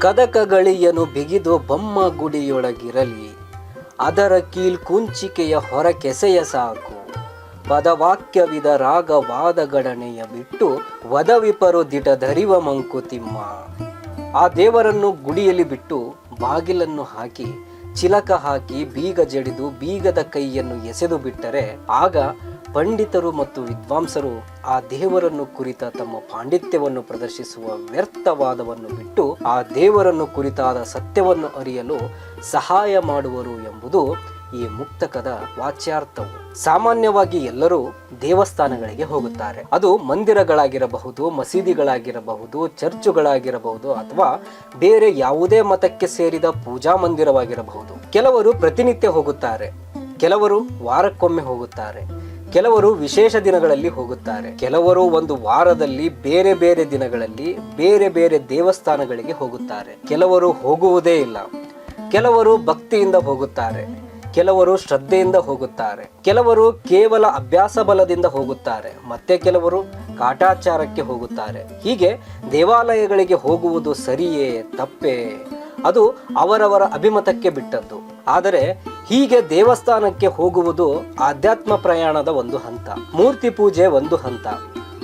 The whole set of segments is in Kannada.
ಕದಕಗಳಿಯನು ಬಿಗಿದು ಬೊಮ್ಮ ಗುಡಿಯೊಳಗಿರಲಿ. ಅದರ ಕೀಲ್ ಕುಂಚಿಕೆಯ ಹೊರಕೆಸೆಯ ಸಾಕು. ಪದವಾಕ್ಯವಿದ ರಾಗವಾದಗಣನೆಯ ಬಿಟ್ಟು ವದವಿಪರು ದಿಟಧರಿವ ಮಂಕುತಿಮ್ಮ ಆ ದೇವರನ್ನು ಗುಡಿಯಲ್ಲಿ ಬಿಟ್ಟು ಬಾಗಿಲನ್ನು ಹಾಕಿ, ಚಿಲಕ ಹಾಕಿ ಬೀಗ ಜಡಿದು ಬೀಗದ ಕೈಯನ್ನು ಎಸೆದು ಬಿಟ್ಟರೆ ಆಗ ಪಂಡಿತರು ಮತ್ತು ವಿದ್ವಾಂಸರು ಆ ದೇವರನ್ನು ಕುರಿತ ತಮ್ಮ ಪಾಂಡಿತ್ಯವನ್ನು ಪ್ರದರ್ಶಿಸುವ ವ್ಯರ್ಥವಾದವನ್ನು ಬಿಟ್ಟು ಆ ದೇವರನ್ನು ಕುರಿತಾದ ಸತ್ಯವನ್ನು ಅರಿಯಲು ಸಹಾಯ ಮಾಡುವರು ಎಂಬುದು ಈ ಮುಕ್ತಕದ ವಾಚ್ಯಾರ್ಥವು. ಸಾಮಾನ್ಯವಾಗಿ ಎಲ್ಲರೂ ದೇವಸ್ಥಾನಗಳಿಗೆ ಹೋಗುತ್ತಾರೆ. ಅದು ಮಂದಿರಗಳಾಗಿರಬಹುದು, ಮಸೀದಿಗಳಾಗಿರಬಹುದು, ಚರ್ಚುಗಳಾಗಿರಬಹುದು ಅಥವಾ ಬೇರೆ ಯಾವುದೇ ಮತಕ್ಕೆ ಸೇರಿದ ಪೂಜಾ ಮಂದಿರವಾಗಿರಬಹುದು. ಕೆಲವರು ಪ್ರತಿನಿತ್ಯ ಹೋಗುತ್ತಾರೆ. ಕೆಲವರು ವಾರಕ್ಕೊಮ್ಮೆ ಹೋಗುತ್ತಾರೆ. ಕೆಲವರು ವಿಶೇಷ ದಿನಗಳಲ್ಲಿ ಹೋಗುತ್ತಾರೆ. ಕೆಲವರು ಒಂದು ವಾರದಲ್ಲಿ ಬೇರೆ ಬೇರೆ ದಿನಗಳಲ್ಲಿ ಬೇರೆ ಬೇರೆ ದೇವಸ್ಥಾನಗಳಿಗೆ ಹೋಗುತ್ತಾರೆ. ಕೆಲವರು ಹೋಗುವುದೇ ಇಲ್ಲ. ಕೆಲವರು ಭಕ್ತಿಯಿಂದ ಹೋಗುತ್ತಾರೆ. ಕೆಲವರು ಶ್ರದ್ಧೆಯಿಂದ ಹೋಗುತ್ತಾರೆ. ಕೆಲವರು ಕೇವಲ ಅಭ್ಯಾಸ ಬಲದಿಂದ ಹೋಗುತ್ತಾರೆ. ಮತ್ತೆ ಕೆಲವರು ಕಾಟಾಚಾರಕ್ಕೆ ಹೋಗುತ್ತಾರೆ. ಹೀಗೆ ದೇವಾಲಯಗಳಿಗೆ ಹೋಗುವುದು ಸರಿಯೇ? ತಪ್ಪೇ? ಅದು ಅವರವರ ಅಭಿಮತಕ್ಕೆ ಬಿಟ್ಟದ್ದು. ಆದರೆ ಹೀಗೆ ದೇವಸ್ಥಾನಕ್ಕೆ ಹೋಗುವುದು ಆಧ್ಯಾತ್ಮ ಪ್ರಯಾಣದ ಒಂದು ಹಂತ, ಮೂರ್ತಿ ಪೂಜೆ ಒಂದು ಹಂತ.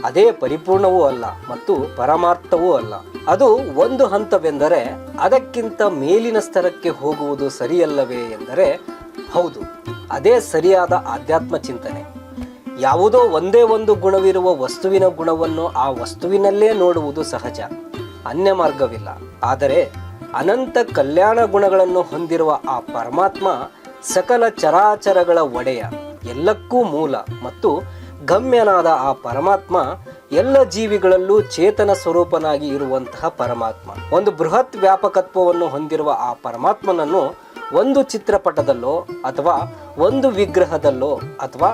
ಅದೇ ಪರಿಪೂರ್ಣವೂ ಅಲ್ಲ ಮತ್ತು ಪರಮಾರ್ಥವೂ ಅಲ್ಲ. ಅದು ಒಂದು ಹಂತವೆಂದರೆ ಅದಕ್ಕಿಂತ ಮೇಲಿನ ಸ್ತರಕ್ಕೆ ಹೋಗುವುದು ಸರಿಯಲ್ಲವೇ ಎಂದರೆ ಹೌದು, ಅದೇ ಸರಿಯಾದ ಆಧ್ಯಾತ್ಮ ಚಿಂತನೆ. ಯಾವುದೋ ಒಂದೇ ಒಂದು ಗುಣವಿರುವ ವಸ್ತುವಿನ ಗುಣವನ್ನು ಆ ವಸ್ತುವಿನಲ್ಲೇ ನೋಡುವುದು ಸಹಜ ಅನ್ಯ ಮಾರ್ಗವಿಲ್ಲ ಆದರೆ ಅನಂತ ಕಲ್ಯಾಣ ಗುಣಗಳನ್ನು ಹೊಂದಿರುವ ಆ ಪರಮಾತ್ಮ ಸಕಲ ಚರಾಚರಗಳ ಒಡೆಯ, ಎಲ್ಲಕ್ಕೂ ಮೂಲ ಮತ್ತು ಗಮ್ಯನಾದ ಆ ಪರಮಾತ್ಮ ಎಲ್ಲ ಜೀವಿಗಳಲ್ಲೂ ಚೇತನ ಸ್ವರೂಪನಾಗಿ ಇರುವಂತಹ ಪರಮಾತ್ಮ. ಒಂದು ಬೃಹತ್ ವ್ಯಾಪಕತ್ವವನ್ನು ಹೊಂದಿರುವ ಆ ಪರಮಾತ್ಮನನ್ನು ಒಂದು ಚಿತ್ರಪಟದಲ್ಲೋ ಅಥವಾ ಒಂದು ವಿಗ್ರಹದಲ್ಲೋ ಅಥವಾ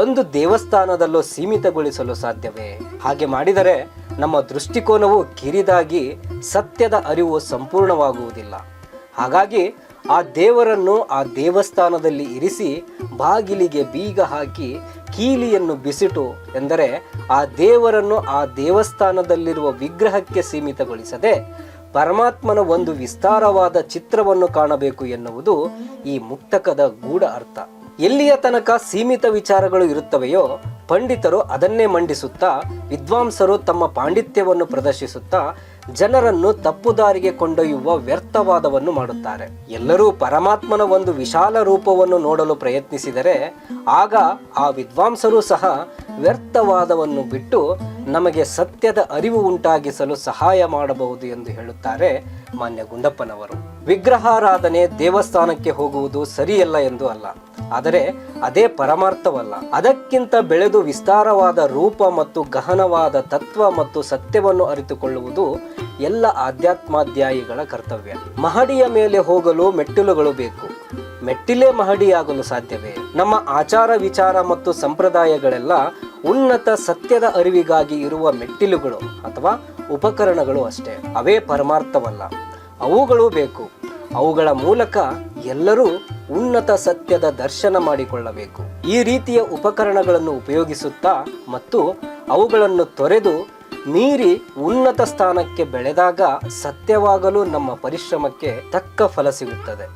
ಒಂದು ದೇವಸ್ಥಾನದಲ್ಲೋ ಸೀಮಿತಗೊಳಿಸಲು ಸಾಧ್ಯವೇ? ಹಾಗೆ ಮಾಡಿದರೆ ನಮ್ಮ ದೃಷ್ಟಿಕೋನವು ಕಿರಿದಾಗಿ ಸತ್ಯದ ಅರಿವು ಸಂಪೂರ್ಣವಾಗುವುದಿಲ್ಲ. ಹಾಗಾಗಿ ಆ ದೇವರನ್ನು ಆ ದೇವಸ್ಥಾನದಲ್ಲಿ ಇರಿಸಿ ಬಾಗಿಲಿಗೆ ಬೀಗ ಹಾಕಿ ಕೀಲಿಯನ್ನು ಬಿಸಿಟು ಎಂದರೆ ಆ ದೇವರನ್ನು ಆ ದೇವಸ್ಥಾನದಲ್ಲಿರುವ ವಿಗ್ರಹಕ್ಕೆ ಸೀಮಿತಗೊಳಿಸದೆ ಪರಮಾತ್ಮನ ಒಂದು ವಿಸ್ತಾರವಾದ ಚಿತ್ರವನ್ನು ಕಾಣಬೇಕು ಎನ್ನುವುದು ಈ ಮುಕ್ತಕದ ಗೂಢ ಅರ್ಥ. ಎಲ್ಲಿಯ ತನಕ ಸೀಮಿತ ವಿಚಾರಗಳು ಇರುತ್ತವೆಯೋ ಪಂಡಿತರು ಅದನ್ನೇ ಮಂಡಿಸುತ್ತಾ ವಿದ್ವಾಂಸರು ತಮ್ಮ ಪಾಂಡಿತ್ಯವನ್ನು ಪ್ರದರ್ಶಿಸುತ್ತಾ ಜನರನ್ನು ತಪ್ಪು ದಾರಿಗೆ ಕೊಂಡೊಯ್ಯುವ ವ್ಯರ್ಥವಾದವನ್ನು ಮಾಡುತ್ತಾರೆ. ಎಲ್ಲರೂ ಪರಮಾತ್ಮನ ಒಂದು ವಿಶಾಲ ರೂಪವನ್ನು ನೋಡಲು ಪ್ರಯತ್ನಿಸಿದರೆ ಆಗ ಆ ವಿದ್ವಾಂಸರು ಸಹ ವ್ಯರ್ಥವಾದವನ್ನು ಬಿಟ್ಟು ನಮಗೆ ಸತ್ಯದ ಅರಿವು ಉಂಟಾಗಿಸಲು ಸಹಾಯ ಮಾಡಬಹುದು ಎಂದು ಹೇಳುತ್ತಾರೆ ಮಾನ್ಯ ಗುಂಡಪ್ಪನವರು ವಿಗ್ರಹಾರಾಧನೆ ದೇವಸ್ಥಾನಕ್ಕೆ ಹೋಗುವುದು ಸರಿಯಲ್ಲ ಎಂದು ಅಲ್ಲ. ಆದರೆ ಅದೇ ಪರಮಾರ್ಥವಲ್ಲ. ಅದಕ್ಕಿಂತ ಬೆಳೆದು ವಿಸ್ತಾರವಾದ ರೂಪ ಮತ್ತು ಗಹನವಾದ ತತ್ವ ಮತ್ತು ಸತ್ಯವನ್ನು ಅರಿತುಕೊಳ್ಳುವುದು ಎಲ್ಲ ಆಧ್ಯಾತ್ಮಾಧ್ಯಾಯಿಗಳ ಕರ್ತವ್ಯ. ಮಹಡಿಯ ಮೇಲೆ ಹೋಗಲು ಮೆಟ್ಟಿಲುಗಳು ಬೇಕು. ಮೆಟ್ಟಿಲೇ ಮಹಡಿಯಾಗಲು ಸಾಧ್ಯವೇ? ನಮ್ಮ ಆಚಾರ ವಿಚಾರ ಮತ್ತು ಸಂಪ್ರದಾಯಗಳೆಲ್ಲ ಉನ್ನತ ಸತ್ಯದ ಅರಿವಿಗಾಗಿ ಇರುವ ಮೆಟ್ಟಿಲುಗಳು ಅಥವಾ ಉಪಕರಣಗಳು ಅಷ್ಟೇ. ಅವೇ ಪರಮಾರ್ಥವಲ್ಲ. ಅವುಗಳು ಬೇಕು. ಅವುಗಳ ಮೂಲಕ ಎಲ್ಲರೂ ಉನ್ನತ ಸತ್ಯದ ದರ್ಶನ ಮಾಡಿಕೊಳ್ಳಬೇಕು. ಈ ರೀತಿಯ ಉಪಕರಣಗಳನ್ನು ಉಪಯೋಗಿಸುತ್ತಾ ಮತ್ತು ಅವುಗಳನ್ನು ತೊರೆದು ಮೀರಿ ಉನ್ನತ ಸ್ಥಾನಕ್ಕೆ ಬೆಳೆದಾಗ ಸತ್ಯವಾಗಲು ನಮ್ಮ ಪರಿಶ್ರಮಕ್ಕೆ ತಕ್ಕ ಫಲ ಸಿಗುತ್ತದೆ.